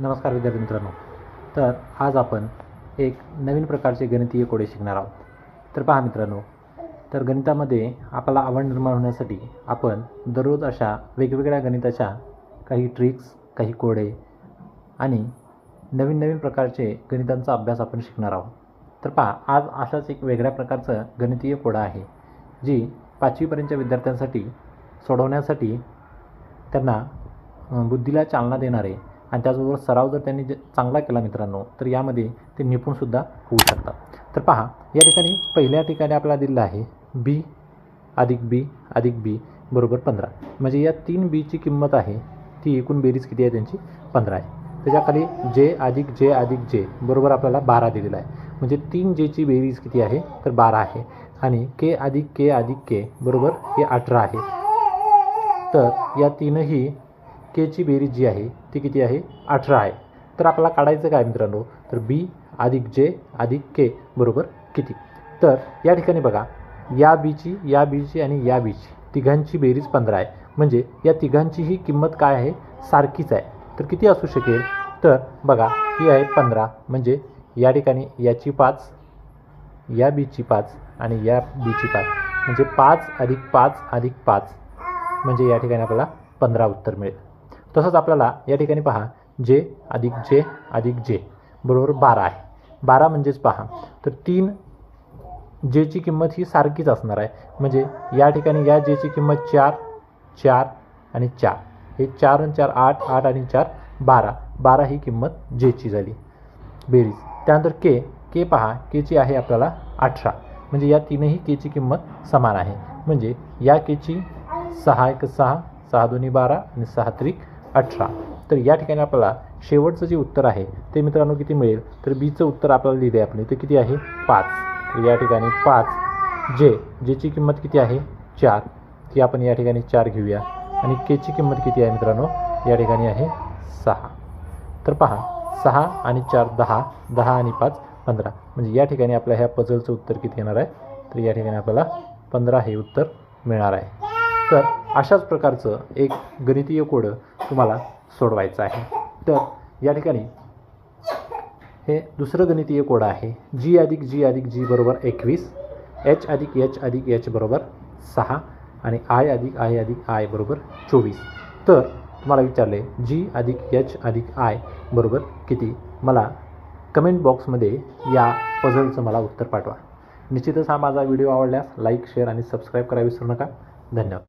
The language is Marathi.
नमस्कार विद्यार्थी मित्रांनो. तर आज आपण एक नवीन प्रकारचे गणितीय कोडे शिकणार आहोत. तर पहा मित्रांनो तर गणितामध्ये आपल्याला आवड निर्माण होण्यासाठी आपण दररोज अशा वेगवेगळ्या गणिताच्या काही ट्रिक्स काही कोडे आणि नवीन नवीन प्रकारचे गणितांचा अभ्यास आपण शिकणार आहोत. तर पहा आज अशाच एक वेगळ्या प्रकारचं गणितीय कोडा आहे जी पाचवीपर्यंतच्या विद्यार्थ्यांसाठी सोडवण्यासाठी त्यांना बुद्धीला चालना देणारे आणि त्याचबरोबर सराव जर त्यांनी जे चांगला केला मित्रांनो तर यामध्ये ते निपुणसुद्धा होऊ शकतात. तर पहा या ठिकाणी पहिल्या ठिकाणी आपल्याला दिलेलं आहे बी अधिक बी अधिक बी बरोबर पंधरा. म्हणजे या तीन बीची किंमत आहे ती एकूण बेरीज किती आहे त्यांची? पंधरा आहे. त्याच्याखाली जे अधिक जे अधिक जे बरोबर आपल्याला बारा दिलेला आहे. म्हणजे तीन जेची बेरीज किती आहे? तर बारा आहे. आणि के अधिक के अधिक के बरोबर हे अठरा आहे. तर या तीनही केची बेरीज जी आहे ती किती आहे? अठरा आहे. तर आपल्याला काढायचं काय मित्रांनो? तर बी अधिक जे अधिक के बरोबर किती? तर या ठिकाणी बघा या बीची या बीची आणि या बीची तिघांची बेरीज पंधरा आहे. म्हणजे या तिघांचीही किंमत काय आहे? सारखीच आहे. तर किती असू शकेल? तर बघा ही आहे पंधरा. म्हणजे या ठिकाणी याची पाच या बीची पाच आणि या बीची पाच. म्हणजे पाच अधिक पाच अधिक पाच. म्हणजे या ठिकाणी आपल्याला पंधरा उत्तर मिळेल. तसंच आपल्याला या ठिकाणी पहा, जे अधिक जे अधिक जे, बरोबर बारा आहे. बारा म्हणजेच पहा, तर तीन जेची किंमत ही सारखीच असणार आहे. म्हणजे या या जेची किंमत चार चार आणि चार. हे चार चार आठ आठ आणि चार बारा. बारा ही किंमत जेची झाली. बेरीज. त्यानंतर के के पहा केची आहे आपल्याला अठरा. म्हणजे या तीनही केची किंमत समान आहे. म्हणजे या केची सहा एक सहा सहा दोन्ही बारा आणि सहा त्रिक अठरा. तर या ठिकाणी आपल्याला शेवटचं जे उत्तर आहे ते मित्रांनो किती मिळेल? तर बीचं उत्तर आपल्याला लिहिलं आहे आपण. ते किती आहे? पाच. तर या ठिकाणी पाच. जे जेची किंमत किती आहे? चार. ती आपण या ठिकाणी चार घेऊया. आणि केची किंमत किती आहे मित्रांनो? या ठिकाणी आहे सहा. तर पहा सहा आणि चार दहा. दहा आणि पाच पंधरा. म्हणजे या ठिकाणी आपल्या ह्या पझलचं उत्तर किती येणार आहे? तर या ठिकाणी आपल्याला पंधरा हे उत्तर मिळणार आहे. तर अशाच प्रकारचं एक गणितीय कोडं तुम्हाला सोडवायचं आहे. तर या ठिकाणी हे दुसरं गणितीय कोड आहे. जी अधिक जी अधिक जी बरोबर एकवीस एच अधिक एच अधिक एच बरोबर सहा आणि आय अधिक आय अधिक आय बरोबर चोवीस. तर तुम्हाला विचारले जी अधिक एच अधिक आय बरोबर किती? मला कमेंट बॉक्समध्ये या पझलचं मला उत्तर पाठवा. निश्चितच हा माझा व्हिडिओ आवडल्यास लाईक शेअर आणि सबस्क्राईब करा विसरू नका. धन्यवाद.